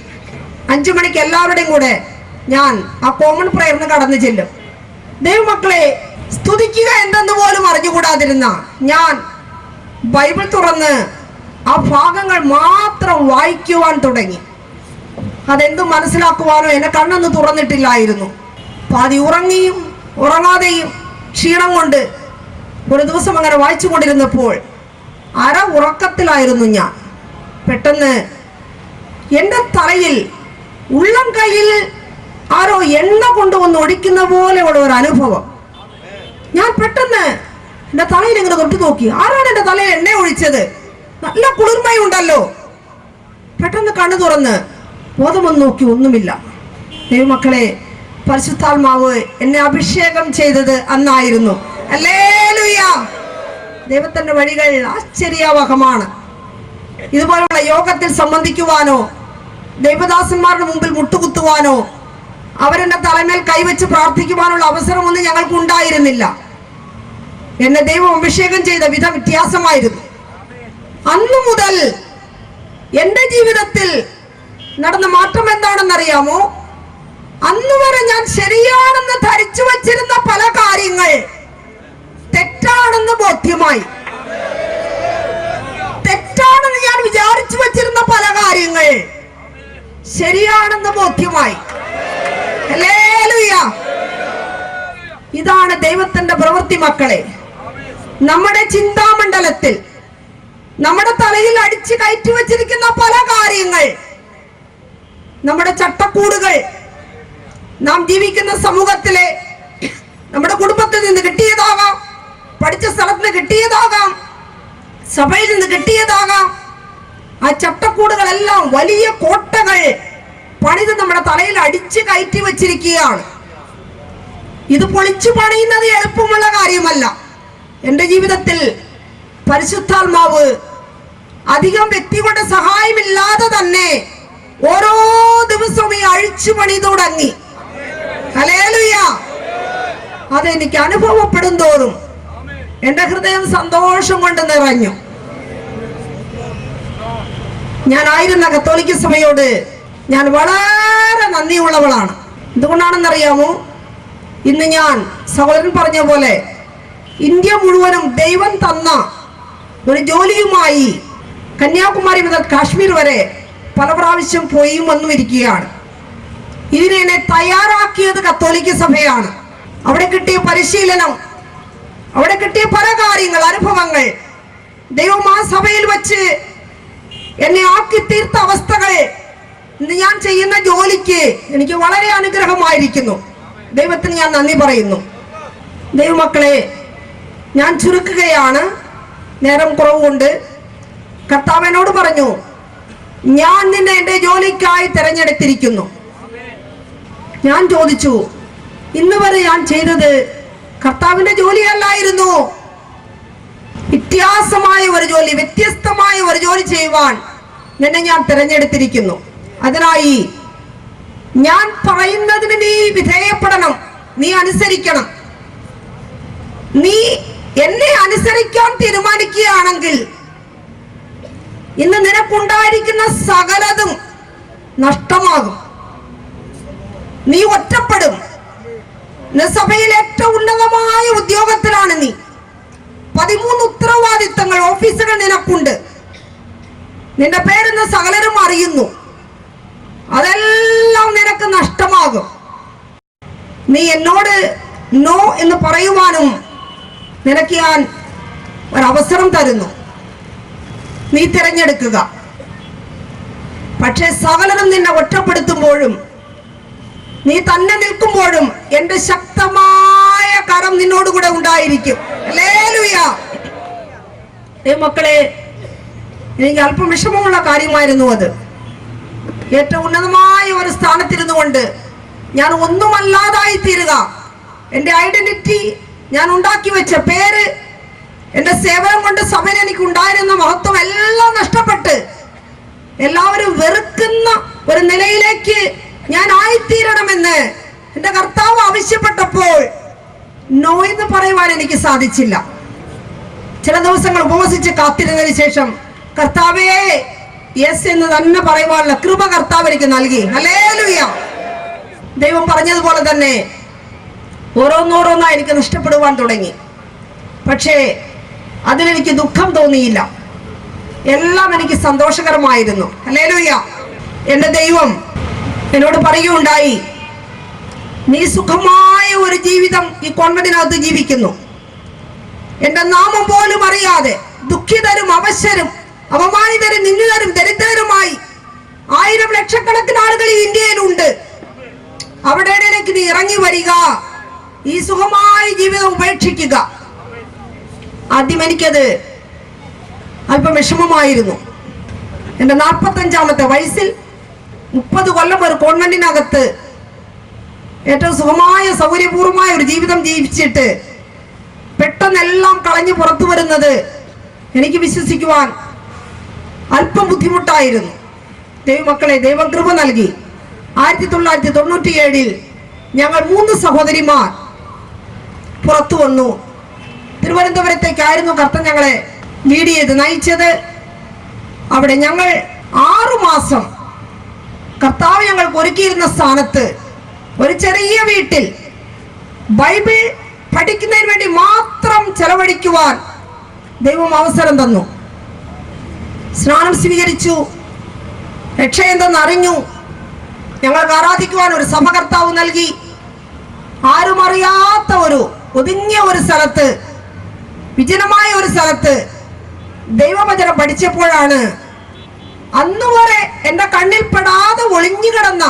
B: അഞ്ചു മണിക്ക് എല്ലാവരുടെയും കൂടെ ഞാൻ ആ കോമൺ പ്രയറിന് കടന്നു ചെല്ലും. ദൈവമക്കളെ സ്തുതിക്കുക എന്തെന്ന് പോലും അറിഞ്ഞുകൂടാതിരുന്ന ഞാൻ ബൈബിൾ തുറന്ന് ആ ഭാഗങ്ങൾ മാത്രം വായിക്കുവാൻ തുടങ്ങി. അതെന്ത് മനസ്സിലാക്കുവാനോ എന്നെ കണ്ണൊന്ന് തുറന്നിട്ടില്ലായിരുന്നു. പാതി ഉറങ്ങിയും ഉറങ്ങാതെയും ക്ഷീണം കൊണ്ട് ഒരു ദിവസം അങ്ങനെ വായിച്ചു കൊണ്ടിരുന്നപ്പോൾ അര ഉറക്കത്തിലായിരുന്നു ഞാൻ. പെട്ടെന്ന് എന്റെ തലയിൽ ഉള്ളം കയ്യിൽ ആരോ എണ്ണ കൊണ്ടുവന്ന് ഒഴിക്കുന്ന പോലെയുള്ള ഒരു അനുഭവം. ഞാൻ പെട്ടെന്ന് എന്റെ തലയിൽ ഇങ്ങനെ തൊട്ട് നോക്കി. ആരാണ് എന്റെ തലയിൽ എണ്ണ ഒഴിച്ചത്? നല്ല കുളിർമയുണ്ടല്ലോ. പെട്ടെന്ന് കണ്ണു തുറന്ന് ബോധമൊന്ന് നോക്കി ഒന്നുമില്ല. ദൈവമക്കളെ പരിശുദ്ധാത്മാവ് എന്നെ അഭിഷേകം ചെയ്തത് അന്നായിരുന്നു. അല്ലേലൂയ ദൈവത്തിന്റെ വഴികൾ ആശ്ചര്യവഹമാണ്. ഇതുപോലുള്ള യോഗത്തിൽ സംബന്ധിക്കുവാനോ ദൈവദാസന്മാരുടെ മുമ്പിൽ മുട്ടുകുത്തുവാനോ അവരെന്റെ തലമേൽ കൈവച്ച് പ്രാർത്ഥിക്കുവാനുള്ള അവസരമൊന്നും ഞങ്ങൾക്ക് ഉണ്ടായിരുന്നില്ല. എന്നെ ദൈവം അഭിഷേകം ചെയ്ത വിധം വ്യത്യാസമായിരുന്നു. അന്നു മുതൽ എന്റെ ജീവിതത്തിൽ നടന്ന മാറ്റം എന്താണെന്നറിയാമോ? അന്നുവരെ ഞാൻ ശരിയാണെന്ന് ധരിച്ചു വച്ചിരുന്ന പല കാര്യങ്ങൾ തെറ്റാണെന്ന് ബോധ്യമായി. തെറ്റാണെന്ന് ഞാൻ വിചാരിച്ചു വച്ചിരുന്ന പല കാര്യങ്ങൾ ശരിയാണെന്ന് ബോധ്യമായി. ഇതാണ് ദൈവത്തിന്റെ പ്രവൃത്തി മക്കളെ. നമ്മുടെ ചിന്താമണ്ഡലത്തിൽ നമ്മുടെ തലയിൽ അടിച്ച് കയറ്റി വച്ചിരിക്കുന്ന പല കാര്യങ്ങൾ നമ്മുടെ ചട്ടക്കൂടുകൾ നാം ജീവിക്കുന്ന സമൂഹത്തിലെ നമ്മുടെ കുടുംബത്തിൽ നിന്ന് കിട്ടിയതാകാം. പഠിച്ച സ്ഥലത്ത് നിന്ന് കിട്ടിയതാകാം. സഭയിൽ നിന്ന് കിട്ടിയതാകാം. ആ ചട്ടക്കൂടുകളെല്ലാം വലിയ കോട്ടകൾ പണിത് നമ്മുടെ തലയിൽ അടിച്ചു കയറ്റി വച്ചിരിക്കുകയാണ്. ഇത് പൊളിച്ചു പണിയുന്നത് എളുപ്പമുള്ള കാര്യമല്ല. എന്റെ ജീവിതത്തിൽ പരിശുദ്ധാത്മാവ് അധികം വ്യക്തികളുടെ സഹായമില്ലാതെ തന്നെ ഓരോ ദിവസവും ഈ അഴിച്ചു പണി തുടങ്ങി. അതെനിക്ക് അനുഭവപ്പെടും തോറും. എന്റെ ഹൃദയം സന്തോഷം കൊണ്ട് നിറഞ്ഞു. ഞാനായിരുന്ന കത്തോലിക്ക സഭയോട് ഞാൻ വളരെ നന്ദിയുള്ളവളാണ്. എന്തുകൊണ്ടാണെന്നറിയാമോ? ഇന്ന് ഞാൻ സഹോദരൻ പറഞ്ഞ പോലെ ഇന്ത്യ മുഴുവനും ദൈവം തന്ന ഒരു ജോലിയുമായി കന്യാകുമാരി മുതൽ കാശ്മീർ വരെ പല പ്രാവശ്യം പോയും വന്നും ഇരിക്കുകയാണ്. ഇതിനെ തയ്യാറാക്കിയത് കത്തോലിക്ക സഭയാണ്. അവിടെ കിട്ടിയ പരിശീലനം അവിടെ കിട്ടിയ പല കാര്യങ്ങൾ അനുഭവങ്ങൾ. ദൈവം ആ സഭയിൽ വച്ച് എന്നെ ആക്കി തീർത്ത അവസ്ഥകളെ ഞാൻ ചെയ്യുന്ന ജോലിക്ക് എനിക്ക് വളരെ അനുഗ്രഹമായിരിക്കുന്നു. ദൈവത്തിന് ഞാൻ നന്ദി പറയുന്നു. ദൈവമക്കളെ ഞാൻ ചുരുക്കുകയാണ്. നേരം കുറവുകൊണ്ട് കർത്താവിനോട് പറഞ്ഞു ഞാൻ നിന്നെ എന്റെ ജോലിക്കായി തിരഞ്ഞെടുത്തിരിക്കുന്നു. ഞാൻ ചോദിച്ചു ഇന്ന് വരെ ഞാൻ ചെയ്തത് കർത്താവിന്റെ ജോലിയല്ലായിരുന്നു. വ്യത്യാസമായ ഒരു ജോലി വ്യത്യസ്തമായ ഒരു ജോലി ചെയ്യുവാൻ നിന്നെ ഞാൻ തിരഞ്ഞെടുത്തിരിക്കുന്നു. അതിനായി ഞാൻ പറയുന്നതിന് നീ വിധേയപ്പെടണം. നീ അനുസരിക്കണം. നീ എന്നെ അനുസരിക്കാൻ തീരുമാനിക്കുകയാണെങ്കിൽ ഇന്ന് നിനക്കുണ്ടായിരിക്കുന്ന സകലതും നഷ്ടമാകും. നീ ഒറ്റപ്പെടും. സഭയിൽ ഏറ്റവും ഉന്നതമായ ഉദ്യോഗത്തിലാണ് നീ. പതിമൂന്ന് ഉത്തരവാദിത്തങ്ങൾ ഓഫീസുകൾ നിനക്കുണ്ട്. നിന്റെ പേരെന്ന് സകലരും അറിയുന്നു. അതെല്ലാം നിനക്ക് നഷ്ടമാകും. നീ എന്നോട് നോ എന്ന് പറയുവാനും നിനക്ക് ഞാൻ ഒരവസരം തരുന്നു. നീ തിരഞ്ഞെടുക്കുക. പക്ഷേ സകലരും നിന്നെ ഒറ്റപ്പെടുത്തുമ്പോഴും നീ തന്നെ നിൽക്കുമ്പോഴും എന്റെ ശക്തമായ കരം നിന്നോടുകൂടെ ഉണ്ടായിരിക്കും. മക്കളെ എനിക്ക് അല്പം വിഷമമുള്ള കാര്യമായിരുന്നു അത്. ഏറ്റവും ഉന്നതമായ ഒരു സ്ഥാനത്തിരുന്നു കൊണ്ട് ഞാൻ ഒന്നുമല്ലാതായി തീരുക. എന്റെ ഐഡന്റിറ്റി ഞാൻ ഉണ്ടാക്കി വെച്ച പേര് എന്റെ സേവനം കൊണ്ട് സഭയിൽ എനിക്ക് ഉണ്ടായിരുന്ന മഹത്വം എല്ലാം നഷ്ടപ്പെട്ട് എല്ലാവരും വെറുക്കുന്ന ഒരു നിലയിലേക്ക് ഞാൻ ആയിത്തീരണമെന്ന് എന്റെ കർത്താവ് ആവശ്യപ്പെട്ടപ്പോൾ നോ എന്ന് പറയുവാൻ എനിക്ക് സാധിച്ചില്ല. ചില ദിവസങ്ങൾ ഉപവസിച്ച് കാത്തിരുന്നതിന് ശേഷം കർത്താവേ യെസ് എന്ന് തന്നെ പറയുവാനുള്ള കൃപ കർത്താവ് എനിക്ക് നൽകി. ഹല്ലേലൂയ ദൈവം പറഞ്ഞതുപോലെ തന്നെ ഓരോന്നോരോന്നായി എനിക്ക് നഷ്ടപ്പെടുവാൻ തുടങ്ങി. പക്ഷേ അതിലെനിക്ക് ദുഃഖം തോന്നിയില്ല. എല്ലാം എനിക്ക് സന്തോഷകരമായിരുന്നു. ഹല്ലേലൂയ എന്റെ ദൈവം എന്നോട് പറയുകയുണ്ടായി നീ സുഖമായ ഒരു ജീവിതം ഈ കോൺവെന്റിനകത്ത് ജീവിക്കുന്നു. എന്റെ നാമം പോലും അറിയാതെ ദുഃഖിതരും അവശരും അപമാനിതരും നിന്നുതരും ദരിദ്രരുമായി ആയിരം ലക്ഷക്കണക്കിന് ആളുകൾ ഈ ഇന്ത്യയിലുണ്ട്. അവിടെ ഇടയിലേക്ക് നീ ഇറങ്ങി വരിക. ഈ സുഖമായ ജീവിതം ഉപേക്ഷിക്കുക. ആദ്യം എനിക്കത് അല്പം വിഷമമായിരുന്നു. എന്റെ നാൽപ്പത്തഞ്ചാമത്തെ വയസ്സിൽ മുപ്പത് കൊല്ലം ഒരു കോൺവെന്റിനകത്ത് ഏറ്റവും സുഖമായ സൗകര്യപൂർവമായ ഒരു ജീവിതം ജീവിച്ചിട്ട് പെട്ടെന്നെല്ലാം കളഞ്ഞു പുറത്തു വരുന്നത് എനിക്ക് വിശ്വസിക്കുവാൻ അല്പം ബുദ്ധിമുട്ടായിരുന്നു. ദൈവമക്കളെ ദൈവകൃപ നൽകി. ആയിരത്തി തൊള്ളായിരത്തി തൊണ്ണൂറ്റി ഏഴിൽ ഞങ്ങൾ മൂന്ന് സഹോദരിമാർ പുറത്തു വന്നു. തിരുവനന്തപുരത്തേക്കായിരുന്നു കർത്തൻ ഞങ്ങളെ ലീഡ് ചെയ്ത് നയിച്ചത്. അവിടെ ഞങ്ങൾ ആറു മാസം കർത്താവ് ഞങ്ങൾക്ക് ഒരുക്കിയിരുന്ന സ്ഥാനത്ത് ഒരു ചെറിയ വീട്ടിൽ ബൈബിൾ പഠിക്കുന്നതിന് വേണ്ടി മാത്രം ചെലവഴിക്കുവാൻ ദൈവം അവസരം തന്നു. സ്നാനം സ്വീകരിച്ചു രക്ഷ എന്തെന്ന് അറിഞ്ഞു ഞങ്ങൾക്ക് ആരാധിക്കുവാൻ ഒരു സഭ കർത്താവ് നൽകി. ആരും അറിയാത്ത ഒരു ഒതുങ്ങിയ ഒരു സ്ഥലത്ത് വിജനമായ ഒരു സ്ഥലത്ത് ദൈവവചനം പഠിച്ചപ്പോഴാണ് അന്ന് വരെ എന്റെ കണ്ണിൽ പെടാതെ ഒളിഞ്ഞു കിടന്ന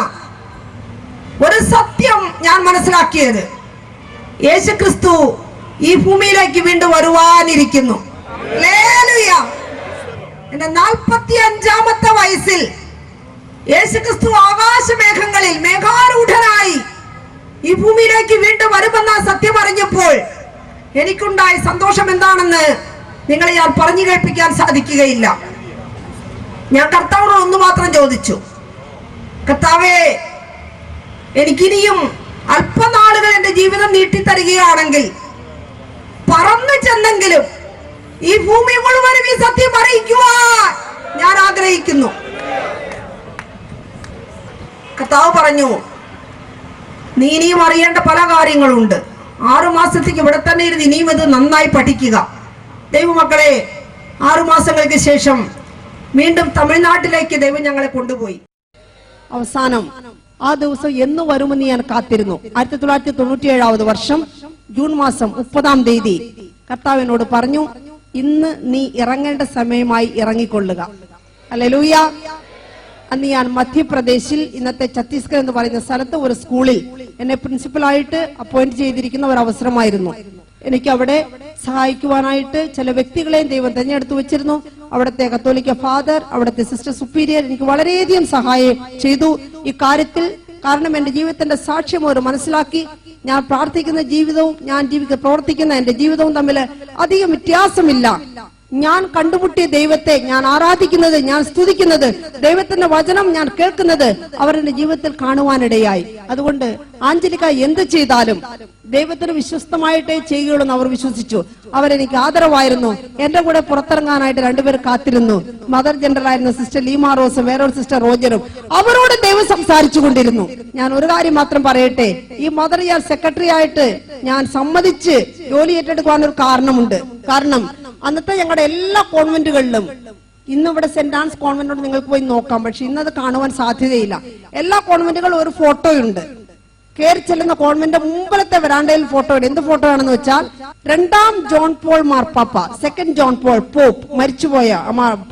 B: ഒരു സത്യം ഞാൻ മനസ്സിലാക്കിയത്. യേശു ക്രിസ്തു ഈ ഭൂമിയിലേക്ക് വീണ്ടും വരുവാനിരിക്കുന്നു. എന്റെ നാൽപ്പത്തി അഞ്ചാമത്തെ വയസ്സിൽ യേശു ക്രിസ്തു ആകാശമേഘങ്ങളിൽ മേഘാരൂഢനായി ഈ ഭൂമിയിലേക്ക് വീണ്ടും വരുമെന്ന സത്യം അറിഞ്ഞപ്പോൾ എനിക്കുണ്ടായ സന്തോഷം എന്താണെന്ന് നിങ്ങളെ ഞാൻ പറഞ്ഞു കേൾപ്പിക്കാൻ സാധിക്കുകയില്ല. ഞാൻ കർത്താവിനോട് ഒന്ന് മാത്രം ചോദിച്ചു.
C: കർത്താവേ എനിക്കിനിയും അല്പനാളുകൾ എന്റെ ജീവിതം നീട്ടിത്തരികയാണെങ്കിൽ പറന്നു ചെന്നെങ്കിലും ഈ ഭൂമി മുഴുവനും ഈ സത്യം അറിയിക്കുവാൻ ഞാൻ ആഗ്രഹിക്കുന്നു. കർത്താവ് പറഞ്ഞു നീ ഇനിയും അറിയേണ്ട പല കാര്യങ്ങളുണ്ട്. ആറു മാസത്തേക്ക് ഇവിടെ തന്നെ ഇരുന്ന് ഇനിയും ഇത് നന്നായി പഠിക്കുക. ദൈവമക്കളെ ആറു മാസങ്ങൾക്ക് ശേഷം വീണ്ടും തമിഴ്നാട്ടിലേക്ക് ദൈവം ഞങ്ങളെ കൊണ്ടുപോയി.
B: അവസാനം ആ ദിവസം എന്ന് വരുമെന്ന് ഞാൻ കാത്തിരുന്നു. ആയിരത്തി തൊള്ളായിരത്തി തൊണ്ണൂറ്റി ഏഴാവത് വർഷം ജൂൺ മാസം മുപ്പതാം തീയതി കർത്താവിനോട് പറഞ്ഞു ഇന്ന് നീ ഇറങ്ങേണ്ട സമയമായി ഇറങ്ങിക്കൊള്ളുക. അല്ലേലൂയ അന്ന് ഞാൻ മധ്യപ്രദേശിൽ ഇന്നത്തെ ഛത്തീസ്ഗഡ് എന്ന് പറയുന്ന സ്ഥലത്ത് ഒരു സ്കൂളിൽ എന്നെ പ്രിൻസിപ്പലായിട്ട് അപ്പോയിന്റ് ചെയ്തിരിക്കുന്ന ഒരു അവസരമായിരുന്നു. എനിക്ക് അവിടെ സഹായിക്കുവാനായിട്ട് ചില വ്യക്തികളെയും ദൈവം തെരഞ്ഞെടുത്തു വെച്ചിരുന്നു. അവിടുത്തെ കത്തോലിക്ക ഫാദർ അവിടുത്തെ സിസ്റ്റർ സുപ്പീരിയർ എനിക്ക് വളരെയധികം സഹായം ചെയ്തു. ഈ കാര്യത്തിൽ കാരണം എന്റെ ജീവിതത്തിന്റെ സാക്ഷ്യം അവർ മനസ്സിലാക്കി. ഞാൻ പ്രാർത്ഥിക്കുന്ന ജീവിതവും ഞാൻ ജീവിക്ക പ്രവർത്തിക്കുന്ന എന്റെ ജീവിതവും തമ്മിൽ അധികം വ്യത്യാസമില്ല. ഞാൻ കണ്ടുമുട്ടിയ ദൈവത്തെ ഞാൻ ആരാധിക്കുന്നത് ഞാൻ സ്തുതിക്കുന്നത് ദൈവത്തിന്റെ വചനം ഞാൻ കേൾക്കുന്നത് അവരുടെ ജീവിതത്തിൽ കാണുവാനിടയായി. അതുകൊണ്ട് ആഞ്ചലിക എന്ത് ചെയ്താലും ദൈവത്തിന് വിശ്വസ്തമായിട്ടേ ചെയ്യുകയുള്ളൂ എന്ന് അവർ വിശ്വസിച്ചു. അവരെനിക്ക് ആദരവായിരുന്നു. എന്റെ കൂടെ പുറത്തിറങ്ങാനായിട്ട് രണ്ടുപേർ കാത്തിരുന്നു. മദർ ജനറൽ ആയിരുന്ന സിസ്റ്റർ ലീമാ റോസും വേറൊരു സിസ്റ്റർ റോജറും അവരോട് ദൈവം സംസാരിച്ചു കൊണ്ടിരുന്നു. ഞാൻ ഒരു കാര്യം മാത്രം പറയട്ടെ. ഈ മദർ ഞാൻ സെക്രട്ടറി ആയിട്ട് ഞാൻ സമ്മതിച്ച് ജോലി ഏറ്റെടുക്കുവാനൊരു കാരണമുണ്ട്. കാരണം അന്നത്തെ ഞങ്ങളുടെ എല്ലാ കോൺവെന്റുകളിലും ഇന്ന് ഇവിടെ സെന്റ് ആൻസ് കോൺവെന്റോട് നിങ്ങൾക്ക് പോയി നോക്കാം. പക്ഷെ ഇന്നത് കാണുവാൻ സാധ്യതയില്ല. എല്ലാ കോൺവെന്റുകളും ഒരു ഫോട്ടോയുണ്ട്. കയറി ചെല്ലുന്ന കോൺവെന്റ് മുമ്പിലത്തെ വരാണ്ടയിൽ ഫോട്ടോ ഉണ്ട് എന്ത് ഫോട്ടോ ആണെന്ന് വെച്ചാൽ രണ്ടാം ജോൺ പോൾ മാർപ്പാപ്പ സെക്കൻഡ് ജോൺ പോൾ പോപ്പ് മരിച്ചുപോയ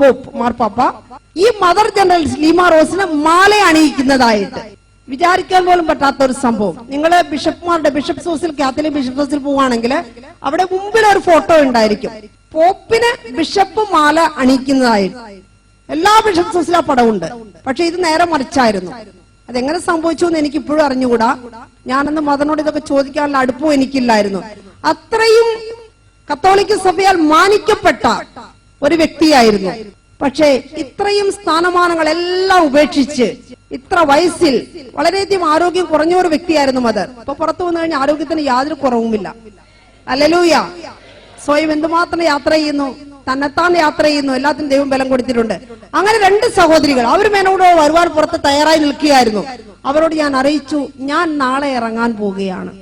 B: പോപ്പ് മാർപ്പാപ്പ ഈ മദർ ജനറൽ ലീമ റോസിന് മാല അണിയിക്കുന്നതായിട്ട്. വിചാരിക്കാൻ പോലും പറ്റാത്ത ഒരു സംഭവം. നിങ്ങൾ ബിഷപ്പ്മാരുടെ ബിഷപ്പ് ഹൗസിൽ കാത്തലിക് ബിഷപ്പ് ഹൗസിൽ പോവുകയാണെങ്കിൽ അവിടെ മുമ്പിൽ ഒരു ഫോട്ടോ ഉണ്ടായിരിക്കും. പോപ്പിന് ബിഷപ്പ് മാല അണിയിക്കുന്നതായിട്ട് എല്ലാ ബിഷപ്പ് ഹൗസിലും ആ പടമുണ്ട്. പക്ഷെ ഇത് നേരെ മറിച്ചായിരുന്നു. അതെങ്ങനെ സംഭവിച്ചു എന്ന് എനിക്ക് ഇപ്പോഴും അറിഞ്ഞുകൂടാ. ഞാനന്ന് മതനോട് ഇതൊക്കെ ചോദിക്കാനുള്ള അടുപ്പവും എനിക്കില്ലായിരുന്നു. അത്രയും കത്തോലിക്ക സഭയാൽ മാനിക്കപ്പെട്ട ഒരു വ്യക്തിയായിരുന്നു. പക്ഷേ ഇത്രയും സ്ഥാനമാനങ്ങളെല്ലാം ഉപേക്ഷിച്ച് ഇത്ര വയസ്സിൽ വളരെയധികം ആരോഗ്യം കുറഞ്ഞ ഒരു വ്യക്തിയായിരുന്നു മദർ. ഇപ്പൊ പുറത്തു വന്നു കഴിഞ്ഞാൽ ആരോഗ്യത്തിന് യാതൊരു കുറവുമില്ല. അല്ലലൂയ. സ്വയം എന്തുമാത്രം യാത്ര ചെയ്യുന്നു തന്നെത്താൻ യാത്ര ചെയ്യുന്നു എല്ലാത്തിനും ദൈവം ബലം കൊടുത്തിട്ടുണ്ട്. അങ്ങനെ രണ്ട് സഹോദരികൾ അവർ മേനോട് വരുവാൻ പുറത്ത് തയ്യാറായി നിൽക്കുകയായിരുന്നു. അവരോട് ഞാൻ അറിയിച്ചു ഞാൻ നാളെ ഇറങ്ങാൻ പോവുകയാണ്.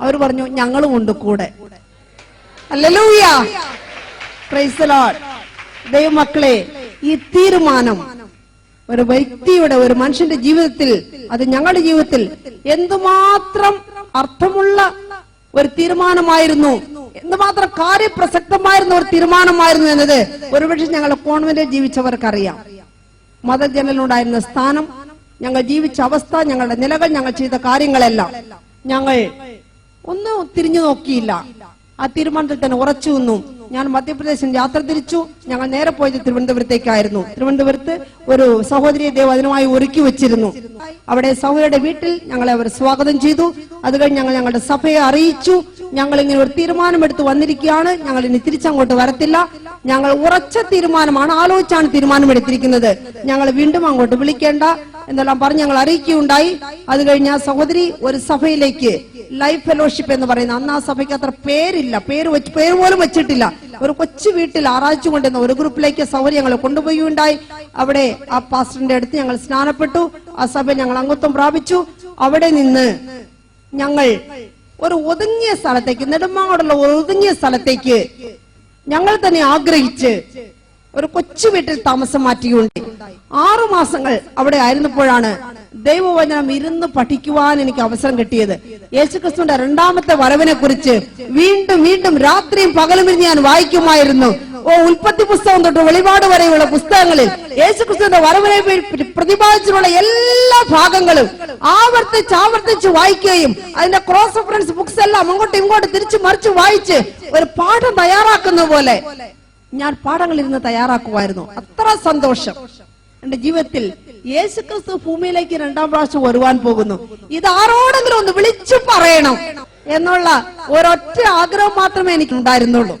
B: അവർ പറഞ്ഞു ഞങ്ങളും ഉണ്ട് കൂടെ. ലോർഡ് ദൈവമക്കളെ ഈ തീരുമാനം ഒരു വ്യക്തിയുടെ ഒരു മനുഷ്യന്റെ ജീവിതത്തിൽ അത് ഞങ്ങളുടെ ജീവിതത്തിൽ എന്തുമാത്രം അർത്ഥമുള്ള ഒരു തീരുമാനമായിരുന്നു. എന്തുമാത്രം കാര്യപ്രസക്തമായിരുന്ന ഒരു തീരുമാനമായിരുന്നു എന്നത് ഒരുപക്ഷെ ഞങ്ങൾ കോൺവെന്റിൽ ജീവിച്ചവർക്കറിയാം. മതജനലുണ്ടായിരുന്ന സ്ഥാനം ഞങ്ങൾ ജീവിച്ച അവസ്ഥ ഞങ്ങളുടെ നിലകൾ ഞങ്ങൾ ചെയ്ത കാര്യങ്ങളെല്ലാം ഞങ്ങൾ ഒന്നും തിരിഞ്ഞു നോക്കിയില്ല. ആ തീരുമാനത്തിൽ തന്നെ ഉറച്ചു നിന്നു. ഞാൻ മധ്യപ്രദേശിൽ യാത്ര തിരിച്ചു. ഞങ്ങൾ നേരെ പോയത് തിരുവനന്തപുരത്തേക്കായിരുന്നു. തിരുവനന്തപുരത്ത് ഒരു സഹോദരിയെ ദേവ് അതിനുമായി ഒരുക്കി വെച്ചിരുന്നു. അവിടെ സഹോദരിയുടെ വീട്ടിൽ ഞങ്ങളെ അവർ സ്വാഗതം ചെയ്തു. അത് കഴിഞ്ഞ് ഞങ്ങൾ ഞങ്ങളുടെ സഭയെ അറിയിച്ചു. ഞങ്ങൾ ഇങ്ങനെ ഒരു തീരുമാനമെടുത്ത് വന്നിരിക്കുകയാണ്. ഞങ്ങൾ ഇനി തിരിച്ചങ്ങോട്ട് വരത്തില്ല. ഞങ്ങൾ ഉറച്ച തീരുമാനമാണ് ആലോചിച്ചാണ് തീരുമാനമെടുത്തിരിക്കുന്നത്. ഞങ്ങൾ വീണ്ടും അങ്ങോട്ട് വിളിക്കേണ്ട എന്നെല്ലാം പറഞ്ഞ് ഞങ്ങൾ അറിയിക്കുകയുണ്ടായി. അത് കഴിഞ്ഞ് സഹോദരി ഒരു സഭയിലേക്ക് ലൈഫ് ഫെലോഷിപ്പ് എന്ന് പറയുന്ന അന്ന് ആ സഭയ്ക്ക് അത്ര പേരില്ല. പേര് വെച്ച് പേര് പോലും വെച്ചിട്ടില്ല. ഒരു കൊച്ചു വീട്ടിൽ ആറാഴ്ച കൊണ്ടുവന്ന ഒരു ഗ്രൂപ്പിലേക്ക് സൗകര്യം ഞങ്ങൾ കൊണ്ടുപോയി അവിടെ ആ പാസ്റ്ററിന്റെ അടുത്ത് ഞങ്ങൾ സ്നാനപ്പെട്ടു. ആ സഭ ഞങ്ങൾ അംഗത്വം പ്രാപിച്ചു. അവിടെ നിന്ന് ഞങ്ങൾ ഒരു ഒതുങ്ങിയ സ്ഥലത്തേക്ക് നെടുമ്പാടുള്ള ഒതുങ്ങിയ സ്ഥലത്തേക്ക് ഞങ്ങൾ തന്നെ ആഗ്രഹിച്ച് ഒരു കൊച്ചു വീട്ടിൽ താമസം മാറ്റിയുണ്ട് ആറു മാസങ്ങൾ അവിടെ ആയിരുന്നപ്പോഴാണ് ദൈവവചനം ഇരുന്ന് പഠിക്കുവാൻ എനിക്ക് അവസരം കിട്ടിയത്. യേശുക്രിസ്തുവിന്റെ രണ്ടാമത്തെ വരവിനെ കുറിച്ച് വീണ്ടും വീണ്ടും രാത്രിയും പകലും ഇരുന്ന് ഞാൻ വായിക്കുമായിരുന്നു. ഓ ഉൽപ്പത്തി പുസ്തകം തൊട്ട് വെളിപാട് വരെയുള്ള പുസ്തകങ്ങളിൽ യേശുക്രിസ്തുവിന്റെ വരവിനെ പ്രതിപാദിച്ചിട്ടുള്ള എല്ലാ ഭാഗങ്ങളും ആവർത്തിച്ച് ആവർത്തിച്ച് വായിക്കുകയും അതിന്റെ ക്രോസ് റെഫറൻസ് ബുക്സ് എല്ലാം അങ്ങോട്ടും ഇങ്ങോട്ടും തിരിച്ചു മറിച്ച് വായിച്ച് ഒരു പാഠം തയ്യാറാക്കുന്ന പോലെ ഞാൻ പാഠങ്ങൾ ഇരുന്ന് തയ്യാറാക്കുമായിരുന്നു. അത്ര സന്തോഷം. എന്റെ ജീവിതത്തിൽ യേശുക്രിസ്തു ഭൂമിയിലേക്ക് രണ്ടാം പ്രാവശ്യം വരുവാൻ പോകുന്നു. ഇത് ആരോടെങ്കിലും ഒന്ന് വിളിച്ചു പറയണം എന്നുള്ള ഒരൊറ്റ ആഗ്രഹം മാത്രമേ എനിക്ക് ഉണ്ടായിരുന്നുള്ളൂ